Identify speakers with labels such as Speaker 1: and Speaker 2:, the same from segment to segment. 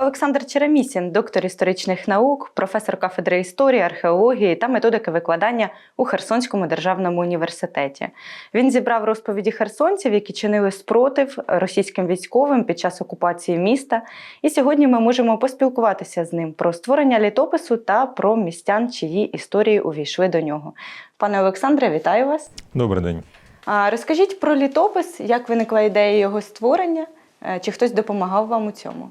Speaker 1: Олександр Черемісін, доктор історичних наук, професор кафедри історії, археології та методики викладання у Херсонському державному університеті. Він зібрав розповіді херсонців, які чинили спротив російським військовим під час окупації міста. І сьогодні ми можемо поспілкуватися з ним про створення літопису та про містян, чиї історії увійшли до нього. Пане Олександре, вітаю вас.
Speaker 2: Добрий день.
Speaker 1: А розкажіть про літопис, як виникла ідея його створення, Е, чи хтось допомагав вам у цьому?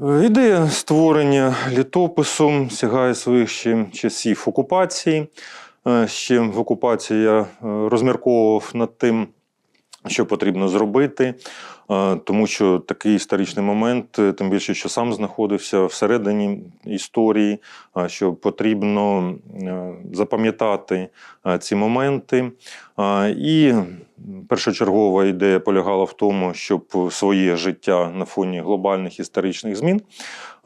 Speaker 2: Ідея створення літопису сягає своїх ще часів окупації. Е, Ще в окупації я е, розмірковував над тим, що потрібно зробити, е, тому що такий історичний момент, тим більше, що сам знаходився всередині історії, що потрібно запам'ятати ці моменти. І першочергова ідея полягала в тому, щоб своє життя на фоні глобальних історичних змін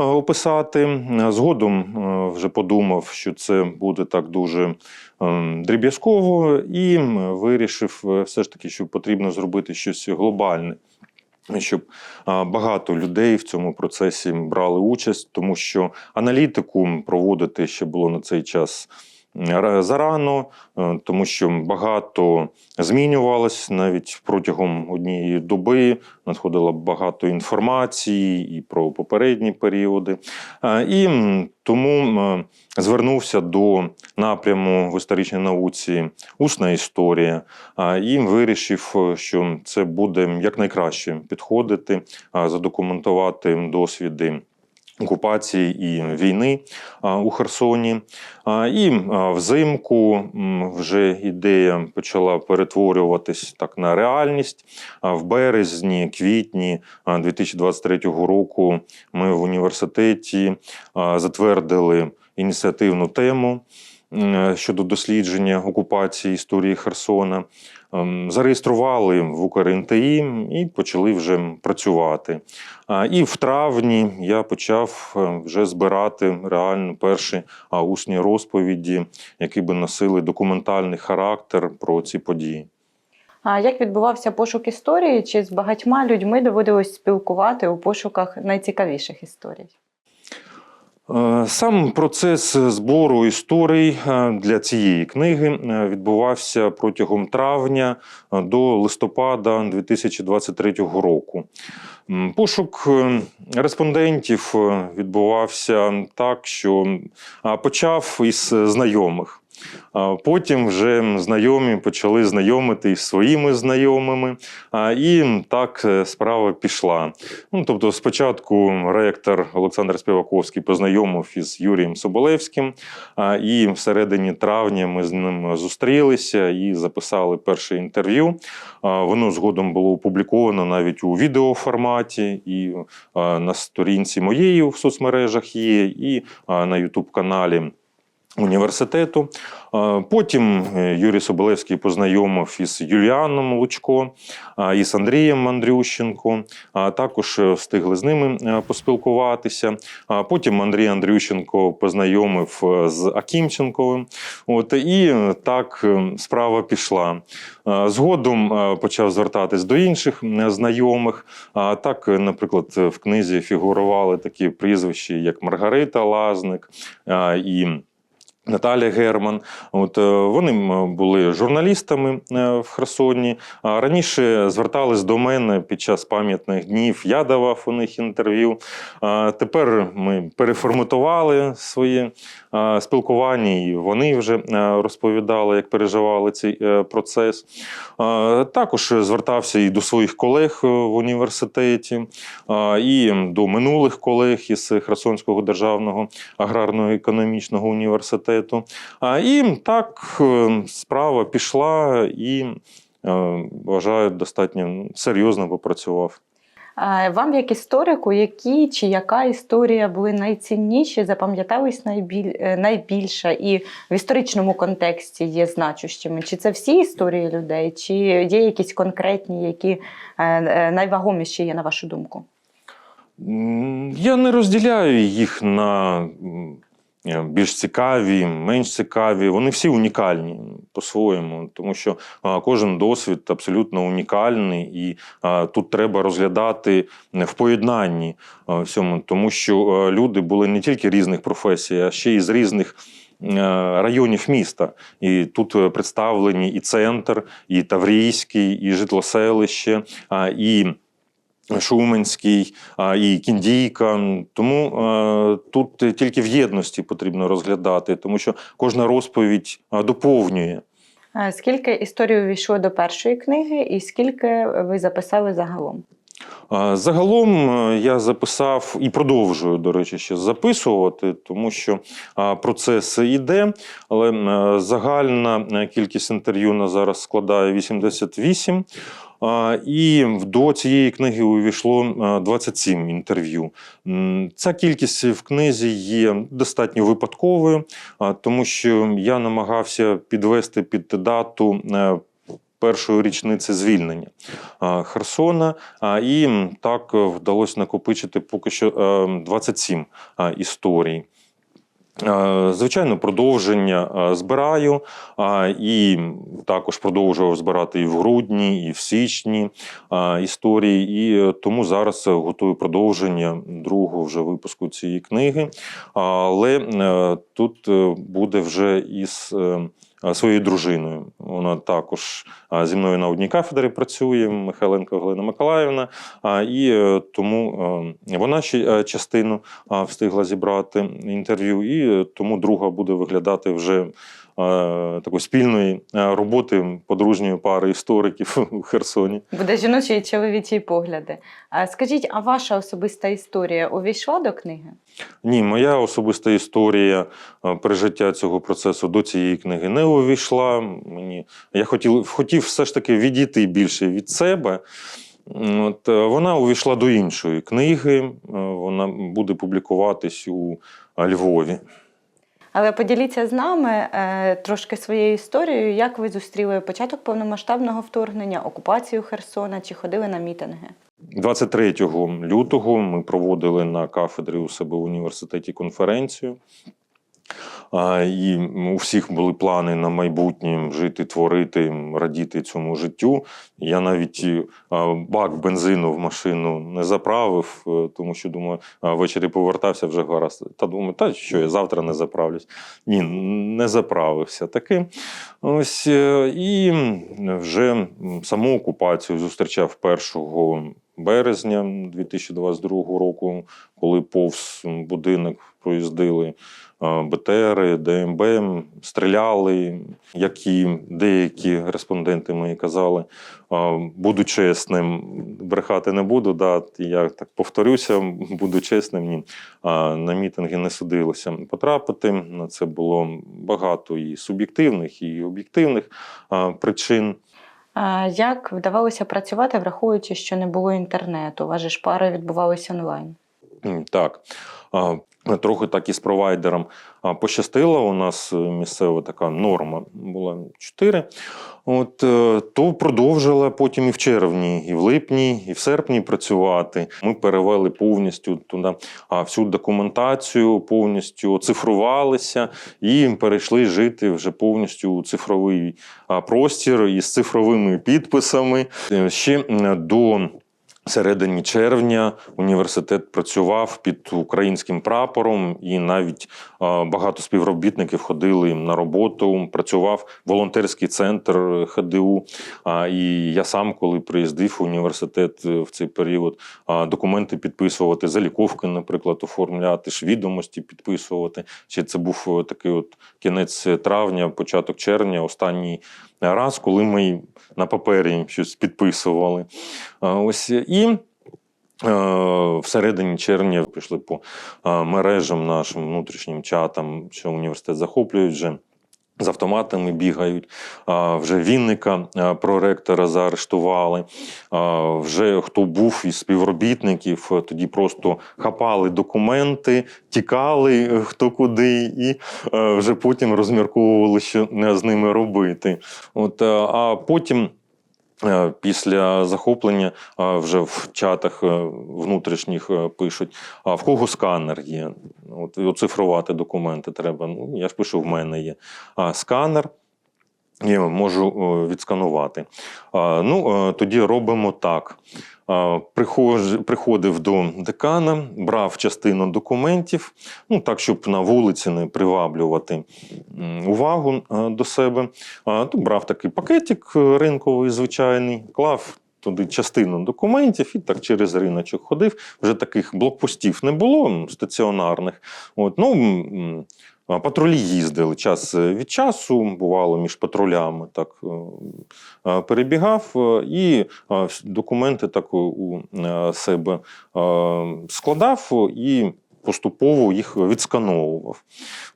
Speaker 2: е, описати. Е, Згодом е, вже подумав, що це буде так дуже е, дріб'язково, і вирішив все ж таки, що потрібно зробити щось глобальне. Щоб багато людей в цьому процесі брали участь, тому що аналітику проводити ще було на цей час зарано, е, тому що багато змінювалось навіть протягом однієї доби. Надходило багато інформації і про попередні періоди. Е, І тому звернувся до напряму в історичній науці усна історія і вирішив, е, що це буде якнайкраще підходити, задокументувати досвіди. Окупації і війни у Херсоні. І взимку вже ідея почала перетворюватись так на реальність. В березні, квітні 2023 року ми в університеті затвердили ініціативну тему щодо дослідження окупації історії Херсона. Ем, Зареєстрували в УкрНТІ і почали вже працювати. І в травні я почав е, вже збирати реально перші усні розповіді, які би носили документальний характер про ці події.
Speaker 1: А як відбувався пошук історії? Чи з багатьма людьми доводилось спілкувати у пошуках найцікавіших історій?
Speaker 2: Е, Сам процес збору історій е, для цієї книги е, відбувався протягом травня до листопада 2023 року. Пошук респондентів відбувався так, що почав із знайомих. Потім вже знайомі почали знайомити із своїми знайомими, і так е, справа пішла. Ну, тобто, спочатку ректор Олександр Співаковський познайомив із Юрієм Соболевським, і в середині травня ми з ним зустрілися і записали перше інтерв'ю. Воно згодом було опубліковано навіть у відеоформаті, і на сторінці моєї в соцмережах є, і на Ютуб-каналі університету. Е, Потім е, Юрій Соболевський познайомив із Юліаном Лучко, е, із Андрієм Андрющенко. Також встигли з ними поспілкуватися. Потім Андрій Андрющенко познайомив з Акімченковим. От і так справа пішла. Згодом почав звертатись до інших знайомих. Так, наприклад, в книзі фігурували такі прізвища, як Маргарита Лазник і. Наталя Герман, от е, вони були журналістами е, в Херсоні. Раніше звертались до мене під час пам'ятних днів. Я давав у них інтерв'ю. Тепер ми переформатували своє спілкування, і вони вже е, розповідали, як переживали цей процес. Також звертався і до своїх колег в університеті, і до минулих колег із Херсонського державного аграрно-економічного університету. А, І так е, справа пішла і е, вважаю, достатньо серйозно попрацював.
Speaker 1: Вам, як історику, які чи яка історія були найцінніші, запам'ятались найбіль... е, найбільше і в історичному контексті є значущими? Чи це всі історії людей, чи є якісь конкретні, які найвагоміші є, на вашу думку?
Speaker 2: Я не розділяю їх на більш цікаві, менш цікаві. Вони всі унікальні по-своєму, тому що кожен досвід абсолютно унікальний, і тут треба розглядати в поєднанні всьому, тому що люди були не тільки різних професій, а ще й з різних. е, Районів міста, і тут е, представлені і центр, і Таврійський, і житлоселище, і Шуменський, і Кіндійка. Тому тут тільки в єдності потрібно розглядати, тому що кожна розповідь доповнює.
Speaker 1: Скільки історій увійшло до першої книги, і скільки ви записали загалом?
Speaker 2: Загалом я записав і продовжую, до речі, ще записувати, тому що процес іде, але загальна кількість інтерв'ю на зараз складає 88. І до цієї книги увійшло е, 27 інтерв'ю. Ця кількість в книзі є достатньо випадковою, тому що я намагався підвести під дату е, першої річниці звільнення Херсона. І так е, вдалося накопичити поки що е, 27 а, історій. Е, Звичайно, продовження е, збираю і також продовжував збирати і в грудні, і в січні історії. І е, тому зараз готую продовження другого вже випуску цієї книги. Але тут буде вже із своєю дружиною. Вона також зі мною на одній кафедрі працює, Михайленко Галина Миколаївна. І е, тому е, вона ще е, частину встигла зібрати інтерв'ю, і е, тому друга буде виглядати вже е, такої спільної е, роботи подружньої пари істориків у Херсоні.
Speaker 1: Буде жіночі і чоловічі погляди. Скажіть, а ваша особиста історія увійшла до книги?
Speaker 2: Ні, моя особиста історія е, пережиття цього процесу до цієї книги не увійшла. Мені я хотів, хотів все ж таки відійти більше від себе. От, е, вона увійшла до іншої книги. е, Вона буде публікуватись у е, Львові.
Speaker 1: Але поділіться з нами е, трошки своєю історією, як ви зустріли початок повномасштабного вторгнення, окупацію Херсона чи ходили на мітинги?
Speaker 2: 23 лютого ми проводили на кафедрі у себе в університеті конференцію. І у всіх були плани на майбутнє жити, творити, радіти цьому життю. Я навіть е, бак бензину в машину не заправив, е, тому що думаю, ввечері повертався вже гаразд. Та думаю, та що я завтра не заправлюсь. Ні, не заправився таки. Ось е, і вже саму окупацію зустрічав 1 березня 2022 року, коли повз будинок проїздили БТРи, ДМБ, стріляли, як і деякі респонденти мої казали. Буду чесним, брехати не буду. Да, я так повторюся, буду чесним. Ні. На мітинги не судилося потрапити. На це було багато і суб'єктивних, і об'єктивних причин.
Speaker 1: Як вдавалося працювати, враховуючи, що не було інтернету? ваші ж пари відбувалися онлайн.
Speaker 2: Так. Трохи так і з провайдером пощастило. У нас е, місцева така норма була 4. От, е, то продовжила потім і в червні, і в липні, і в серпні працювати. Ми перевели повністю туди всю документацію, повністю оцифрувалися і перейшли жити вже повністю у цифровий простір із цифровими підписами. Е, Ще до середині червня університет працював під українським прапором, і навіть е, багато співробітників ходили на роботу. Працював волонтерський центр ХДУ. І я сам, коли приїздив в університет е, в цей період, документи підписувати, заліковки, наприклад, оформляти, ж відомості підписувати. Чи це був е, такий от кінець травня, початок червня, останній раз, коли ми на папері щось підписували. Ось і. Е, Всередині червня пішли по е, мережам нашим внутрішнім чатам, що університет захоплюють вже. З автоматами бігають. Вже Вінника проректора заарештували. Вже хто був із співробітників, е, тоді просто хапали документи, тікали е, хто куди, і е, вже потім розмірковували, що е, з ними робити. От, е, а потім Е, Після захоплення е, вже в чатах е, внутрішніх е, пишуть: а в кого сканер є? От оцифрувати документи треба. Ну, я ж пишу, в мене є сканер. Я можу е, відсканувати. Ну, е, тоді робимо так. Приходив до декана, брав частину документів, ну так, щоб на вулиці не приваблювати увагу е, до себе. Брав такий пакетик ринковий, звичайний, клав туди частину документів і так через риночок ходив. Вже таких блокпостів не було стаціонарних. От, ну, Патрулі їздили час е, від часу, бувало між патрулями, так е, е, перебігав і документи так у- себе складав і поступово їх відскановував.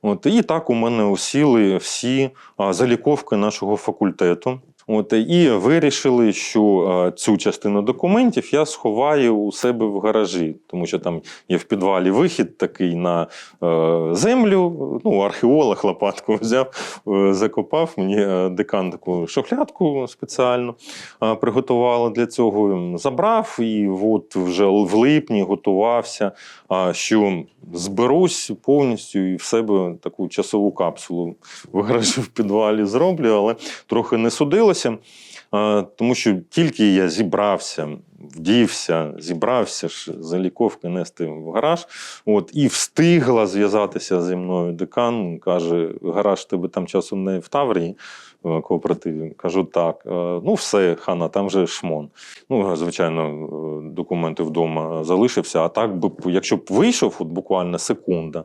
Speaker 2: От, і так у мене осіли всі заліковки нашого факультету. От, і вирішили, що е, цю частину документів я сховаю у себе в гаражі, тому що там є в підвалі вихід такий на е, землю. Ну, археолог лопатку взяв, е, закопав. Мені е, декан таку шухлядку спеціально е, приготувала для цього. Забрав і от вже в липні готувався, що зберусь повністю і в себе таку часову капсулу в гаражі в підвалі зроблю, але трохи не судилося, а, тому що тільки я зібрався, вдівся, зібрався ж заліковки нести в гараж. От, і встигла зв'язатися зі мною декан. Каже: гараж тебе там часом не в Таврії. е, Кооперативі. Кажу, так. Е, Ну, все, хана, там же шмон. Ну, звичайно, е, документи вдома залишився. А так би, якщо б вийшов, от буквально секунда,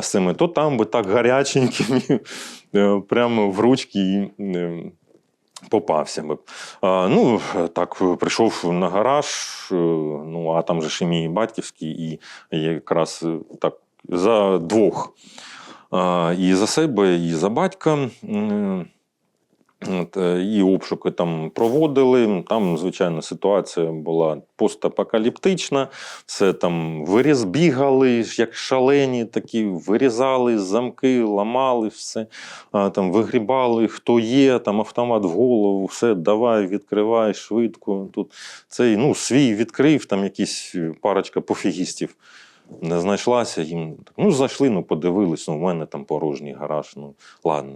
Speaker 2: з цими, то там би так гаряченький е, прямо в ручки попався би. А, ну, так, прийшов на гараж, е, ну, а там же ж мій батьківський, і якраз е, так за двох. А, і за себе, і за батька. Е, і обшуки там проводили. Там, звичайно, ситуація була постапокаліптична. Все там виріз бігали, ж як шалені, такі вирізали замки, ламали все, там вигрібали, хто є, там автомат в голову, все, давай, відкривай швидко. Тут цей ну, свій відкрив, там якісь парочка пофігістів. Не знайшлася їм. Ну, зайшли, ну подивились, ну, у мене там порожній гараж. Ну, ладно,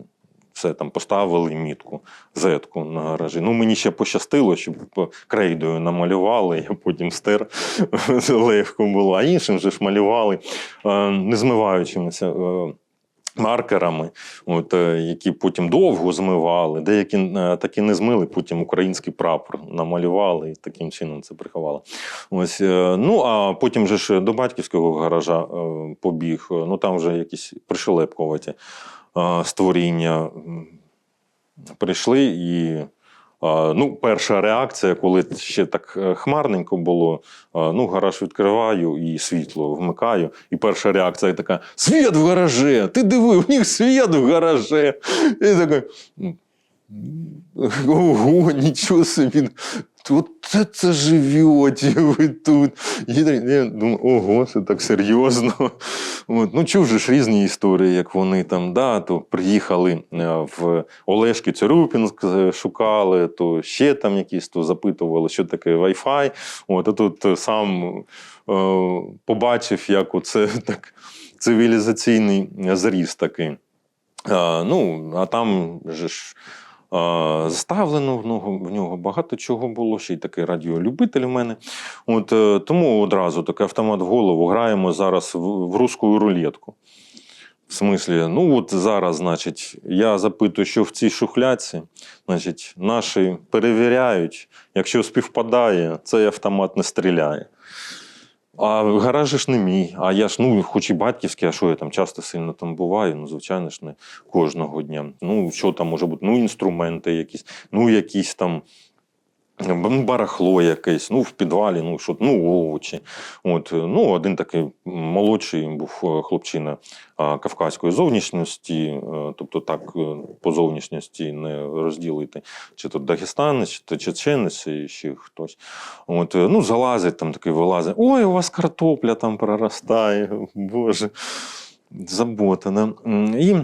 Speaker 2: все там поставили мітку, зетку на гаражі. Ну, мені ще пощастило, щоб крейдою намалювали, я потім стер легко було. А іншим же ж малювали, е, не змиваючимися. е, Маркерами, от, е, які потім довго змивали, деякі таки не змили, потім український прапор намалювали і таким чином це приховали. Ось, ну, а потім же ж до батьківського гаража побіг. Ну там вже якісь пришелепкуваті створіння прийшли і. е, Ну, перша реакція, коли ще так е, хмарненько було, е, ну, гараж відкриваю і світло вмикаю. І перша реакція така: світ в гараже! Ти диви, у них світ в гараже. І такий. Ого, нічого собі. Тут це, це живете ви тут. Я думаю, ого, це так серйозно. От. Ну, чув же ж різні історії, як вони там, да, то приїхали е, в Олешки Царюпінськ, е, шукали, то ще там якісь, то запитували, що таке Wi-Fi. От, а тут е, сам е, побачив, як оце так цивілізаційний зріст такий. А, ну, а там же ж заставлено в нього, в нього багато чого було, ще й такий радіолюбитель в мене. От, е, тому одразу такий автомат в голову граємо зараз в, в русську рулетку. В смислі, ну от зараз, значить, я запитую, що в цій шухляці, значить, наші перевіряють, якщо співпадає, цей автомат не стріляє. А гараж ж не мій. А я ж, ну, хоч і батьківський, а що я там часто сильно там буваю, ну, звичайно ж, не кожного дня. Ну, що там може бути? Ну, інструменти якісь, ну, якісь там. Ну, Барахло якесь, ну, в підвалі, ну, що, ну, овочі. От, ну, один такий молодший був е, хлопчина кавказької зовнішності, е, тобто так е, по зовнішності не розділити, чи то дагестанець, чи то чеченець, і ще хтось. От, ну, залазить там такий вилазить. Ой, у вас картопля там проростає, Боже, забота. Да? І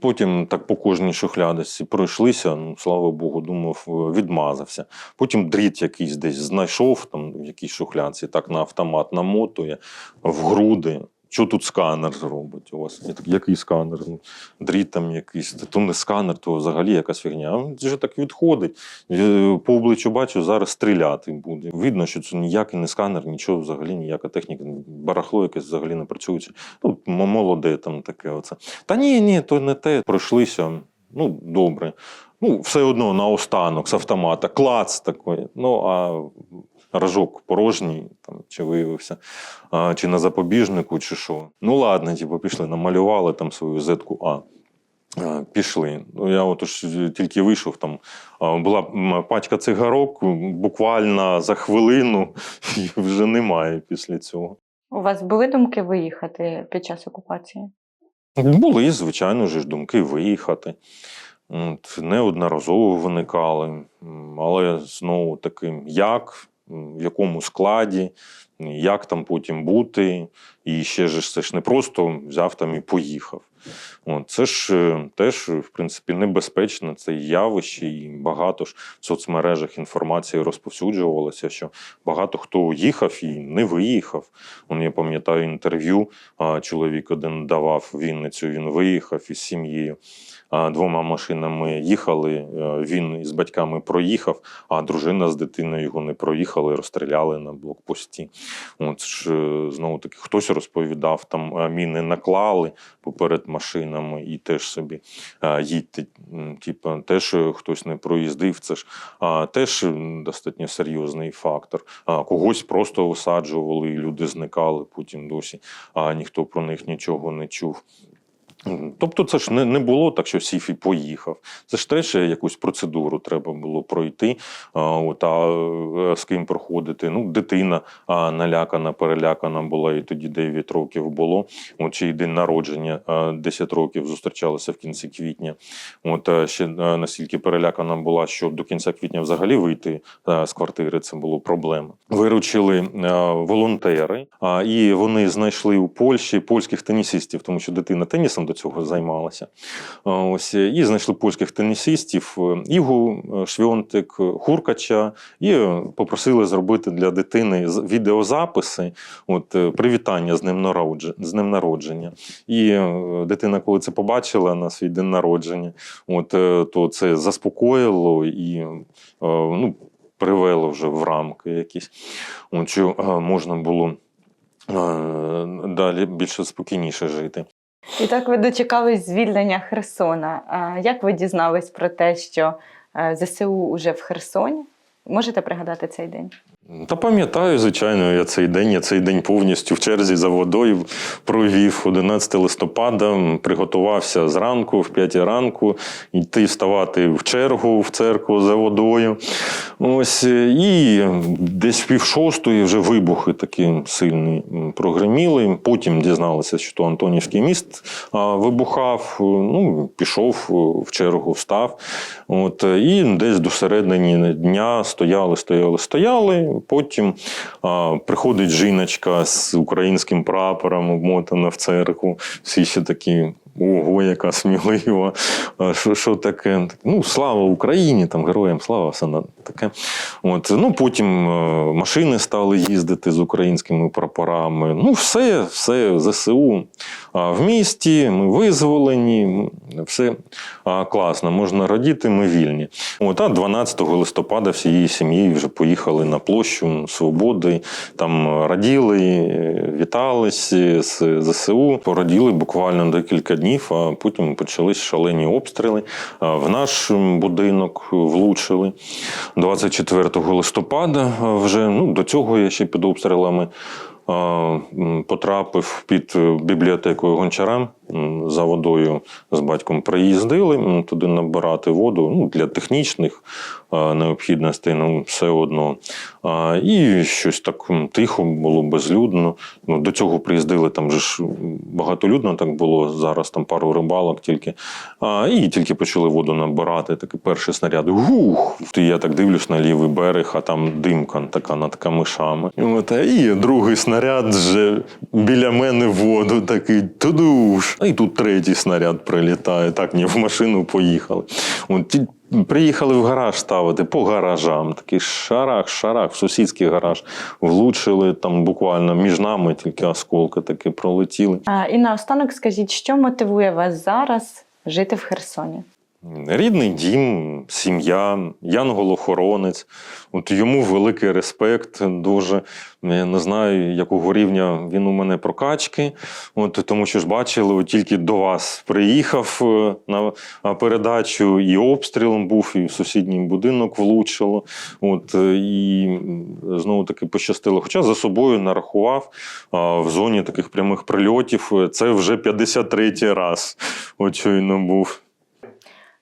Speaker 2: Потім так по кожній шухлядочці пройшлися. Ну, слава Богу, думав, відмазався. Потім дріт якийсь десь знайшов там в якійсь шухлядці, так на автомат намотує в груди. Що тут сканер зробить у вас? Я так, який сканер? Ну, дріт там якийсь, то не сканер, то взагалі якась фігня. Він вже так відходить. Е, По обличчю бачу, зараз стріляти буде. Видно, що це ніякий не сканер, нічого взагалі, ніяка техніка, барахло якесь взагалі не працюється. Ну, молоде там таке. Оце. Та ні, ні, то не те. Пройшлися. Ну, добре. Ну, все одно наостанок з автомата, клац такий. Ну, а рожок порожній, там, чи виявився, а, чи на запобіжнику, чи що. Ну, ладно, типу, пішли, намалювали там свою зетку А. Пішли. Ну, я от уж тільки вийшов, там була пачка цигарок, буквально за хвилину, і вже немає після цього.
Speaker 1: У вас були думки виїхати під час окупації?
Speaker 2: Були, звичайно ж, думки виїхати. Неодноразово виникали. Але знову таки, як, в якому складі, як там потім бути. І ще ж це ж не просто взяв там і поїхав. От, це ж е, теж, в принципі, небезпечно, це явище, і багато ж в соцмережах інформації розповсюджувалося, що багато хто їхав і не виїхав. Он, я пам'ятаю інтерв'ю, чоловік один давав Вінницю, він виїхав із сім'єю. Двома машинами їхали, е, він із батьками проїхав, а дружина з дитиною його не проїхали, розстріляли на блокпості. От ж е, знову таки хтось розповідав, там е, міни наклали поперед машинами і теж собі їдьте. Типу, Типа, теж е, хтось не проїздив. Це ж теж достатньо серйозний фактор. А, когось просто висаджували, і люди зникали потім досі, а ніхто про них нічого не чув. Тобто, це ж не, не було так, що сів і поїхав. Це ж теж якусь процедуру треба було пройти. А, от, а е, з ким проходити? Ну, дитина а, налякана, перелякана була, і тоді 9 років було. От ще й день народження а, 10 років зустрічалися в кінці квітня. От е, ще е, настільки перелякана була, що до кінця квітня взагалі вийти е, з квартири це було проблема. Виручили е, волонтери, а, і вони знайшли у Польщі польських тенісистів, тому що дитина тенісом цього займалася. Ось е, і знайшли польських тенісистів е, Ігу е, Швьонтик, Хуркача, і попросили зробити для дитини відеозаписи. От привітання з ним народження. І дитина, коли це побачила на свій день народження, от, то це заспокоїло і ну, привело вже в рамки якісь. Що можна було далі більше спокійніше жити.
Speaker 1: І так ви дочекались звільнення Херсона. Як ви дізнались про те, що е, ЗСУ уже в Херсоні? Можете пригадати цей день?
Speaker 2: Та пам'ятаю, звичайно, я цей день, я цей день повністю в черзі за водою провів 11 листопада, приготувався зранку, в 5 ранку, йти вставати в чергу в церкву за водою. Ось, е, і десь в пів шостої вже вибухи такі сильні прогреміли. Потім дізналися, що то Антонівський міст вибухав. Ну, пішов е, в чергу, встав. От, е, і десь до середини дня стояли, стояли, стояли. Потім а, приходить жіночка з українським прапором, обмотана в церкву. Всі ще такі. Ого, яка смілива. Що, таке? Ну, слава Україні, там героям слава, все таке. От, ну, потім е, машини стали їздити з українськими прапорами. Ну, все, все, ЗСУ в місті, ми визволені, все класно, можна радіти, ми вільні. От, а 12 листопада всією сім'єю вже поїхали на площу Свободи, там е, раділи, е, вітались з ЗСУ, пораділи буквально декілька днів, а потім почались шалені обстріли. В наш будинок влучили 24 листопада. Вже ну, до цього я ще під обстрілами. Потрапив під е, бібліотекою гончара м, за водою з батьком приїздили туди набирати воду ну, для технічних необхідностей, ну все одно. І щось так тихо було, безлюдно. Ну, до цього приїздили там же ж багатолюдно так було. Зараз там пару рибалок тільки. І тільки почали воду набирати. Такий перший снаряд. Гух! Я так дивлюсь на лівий берег, а там димка така над камишами. І другий снаряд вже біля мене воду такий тудуш. А і тут третій снаряд прилітає. Так, ні, в машину поїхали. От, приїхали в гараж ставити по гаражам. Такий шарах, шарах, в сусідський гараж. Влучили там буквально між нами тільки осколки таки пролетіли.
Speaker 1: А, і наостанок скажіть, що мотивує вас зараз жити в Херсоні?
Speaker 2: Рідний дім, сім'я, янгол-охоронець. От йому великий респект. Дуже я не знаю, якого рівня він у мене прокачки. От тому що ж бачили, от тільки до вас приїхав е, на передачу, і обстрілом був, і в сусідній будинок влучило. От е, і знову таки пощастило. Хоча за собою нарахував в зоні таких прямих прильотів. е, Це вже 53-й раз. От щойно був.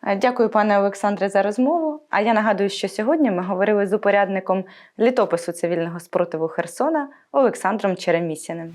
Speaker 1: Е, Дякую, пане Олександре, за розмову. А я нагадую, що сьогодні ми говорили з упорядником літопису цивільного спротиву Херсона Олександром Черемісіним.